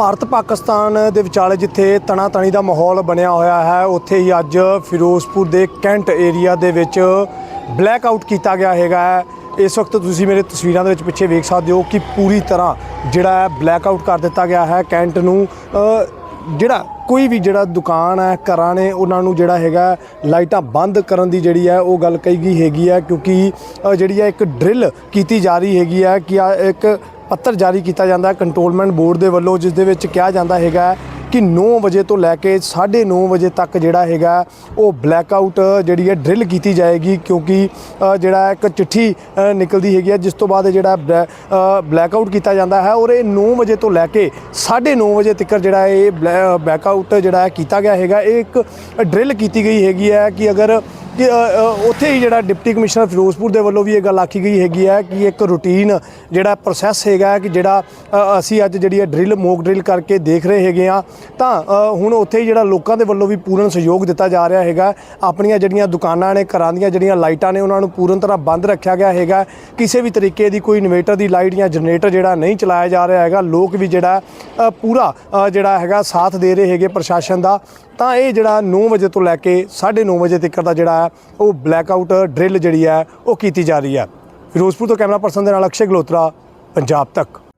ਭਾਰਤ ਪਾਕਿਸਤਾਨ ਦੇ ਵਿਚਾਲੇ ਜਿੱਥੇ ਤਣਾ ਤਣੀ ਦਾ ਮਾਹੌਲ ਬਣਿਆ ਹੋਇਆ ਹੈ, ਉੱਥੇ ਹੀ ਅੱਜ ਫਿਰੋਜ਼ਪੁਰ ਦੇ ਕੈਂਟ ਏਰੀਆ ਦੇ ਵਿੱਚ ਬਲੈਕ ਆਊਟ ਕੀਤਾ ਗਿਆ ਹੈਗਾ ਹੈ। ਇਸ ਵਕਤ ਤੁਸੀਂ ਮੇਰੇ ਤਸਵੀਰਾਂ ਦੇ ਵਿੱਚ ਪਿੱਛੇ ਵੇਖ ਸਕਦੇ ਹੋ ਕਿ ਪੂਰੀ ਤਰ੍ਹਾਂ ਜਿਹੜਾ ਹੈ ਬਲੈਕ ਆਊਟ ਕਰ ਦਿੱਤਾ ਗਿਆ ਹੈ ਕੈਂਟ ਨੂੰ। ਜਿਹੜਾ ਕੋਈ ਵੀ ਜਿਹੜਾ ਦੁਕਾਨ ਹੈ, ਘਰਾਂ ਨੇ ਉਹਨਾਂ ਨੂੰ ਜਿਹੜਾ ਹੈਗਾ ਲਾਈਟਾਂ ਬੰਦ ਕਰਨ ਦੀ ਜਿਹੜੀ ਹੈ ਉਹ ਗੱਲ ਕਹੀ ਗਈ ਹੈਗੀ ਹੈ ਕਿਉਂਕਿ ਜਿਹੜੀ ਹੈ ਇੱਕ ਡਰਿਲ ਕੀਤੀ ਜਾ ਰਹੀ ਹੈਗੀ ਹੈ ਕਿ ਇੱਕ ਪੱਤਰ ਜਾਰੀ ਕੀਤਾ ਜਾਂਦਾ ਹੈ। ਕੰਟਰੋਲਮੈਂਟ ਬੋਰਡ ਦੇ ਵੱਲੋਂ ਜਿਸ ਦੇ ਵਿੱਚ ਕਿਹਾ ਜਾਂਦਾ ਹੈਗਾ ਕਿ 9 ਵਜੇ ਤੋਂ ਲੈ ਕੇ 9:30 ਵਜੇ ਤੱਕ ਜਿਹੜਾ ਹੈਗਾ ਉਹ ਬਲੈਕ ਆਊਟ ਜਿਹੜੀ ਹੈ ਡਰਿਲ ਕੀਤੀ ਜਾਏਗੀ ਕਿਉਂਕਿ ਜਿਹੜਾ ਇੱਕ ਚਿੱਠੀ ਨਿਕਲਦੀ ਹੈਗੀ ਹੈ, ਜਿਸ ਤੋਂ ਬਾਅਦ ਜਿਹੜਾ ਬਲੈਕ ਆਊਟ ਕੀਤਾ ਜਾਂਦਾ ਹੈ ਔਰ ਇਹ 9 ਵਜੇ ਤੋਂ ਲੈ ਕੇ 9:30 ਵਜੇ ਤੱਕ ਜਿਹੜਾ ਇਹ ਬਲੈਕ ਆਊਟ ਜਿਹੜਾ ਹੈ ਕੀਤਾ ਗਿਆ ਹੈਗਾ। ਇਹ ਇੱਕ ਡਰਿਲ ਕੀਤੀ ਗਈ ਹੈਗੀ ਹੈ ਕਿ ਅਗਰ ਕਿ ਉੱਥੇ ਹੀ ਜਿਹੜਾ ਡਿਪਟੀ ਕਮਿਸ਼ਨਰ ਫਿਰੋਜ਼ਪੁਰ ਦੇ ਵੱਲੋਂ ਵੀ ਇਹ ਗੱਲ ਆਖੀ ਗਈ ਹੈਗੀ ਹੈ ਕਿ ਇੱਕ ਰੂਟੀਨ ਜਿਹੜਾ ਪ੍ਰੋਸੈਸ ਹੈਗਾ ਕਿ ਜਿਹੜਾ ਅਸੀਂ ਅੱਜ ਜਿਹੜੀ ਹੈ ਡਰਿਲ, ਮੋਕ ਡਰਿਲ ਕਰਕੇ ਦੇਖ ਰਹੇ ਹੈਗੇ ਆ ਤਾਂ ਹੁਣ ਉੱਥੇ ਹੀ ਜਿਹੜਾ ਲੋਕਾਂ ਦੇ ਵੱਲੋਂ ਵੀ ਪੂਰਨ ਸਹਿਯੋਗ ਦਿੱਤਾ ਜਾ ਰਿਹਾ ਹੈਗਾ ਆਪਣੀਆਂ ਜਿਹੜੀਆਂ ਦੁਕਾਨਾਂ ਨੇ, ਘਰਾਂ ਦੀਆਂ ਜਿਹੜੀਆਂ ਲਾਈਟਾਂ ਨੇ, ਉਹਨਾਂ ਨੂੰ ਪੂਰਨ ਤਰ੍ਹਾਂ ਬੰਦ ਰੱਖਿਆ ਗਿਆ ਹੈਗਾ ਕਿਸੇ ਵੀ ਤਰੀਕੇ ਦੀ ਕੋਈ ਇਨਵੇਟਰ ਦੀ ਲਾਈਟ ਜਾਂ ਜਨਰੇਟਰ ਜਿਹੜਾ ਨਹੀਂ ਚਲਾਇਆ ਜਾ ਰਿਹਾ ਹੈਗਾ, ਲੋਕ ਵੀ ਜਿਹੜਾ ਪੂਰਾ ਜਿਹੜਾ ਹੈਗਾ ਸਾਥ ਦੇ ਰਹੇ ਹੈਗੇ ਪ੍ਰਸ਼ਾਸਨ ਦਾ। ਤਾਂ ਇਹ ਜਿਹੜਾ 9 ਵਜੇ ਤੋਂ ਲੈ ਕੇ 9:30 ਵਜੇ ਤੱਕ ਦਾ ਜਿਹੜਾ ਹੈ ਉਹ ਬਲੈਕ ਆਊਟ ਡਰਿਲ ਜਿਹੜੀ ਹੈ, ਉਹ ਕੀਤੀ ਜਾ ਰਹੀ ਹੈ। ਫਿਰੋਜ਼ਪੁਰ ਤੋਂ ਕੈਮਰਾ ਪਰਸਨ ਦੇ ਨਾਲ ਅਕਸ਼ੇ ਗਲੋਤਰਾ, ਪੰਜਾਬ ਤੱਕ।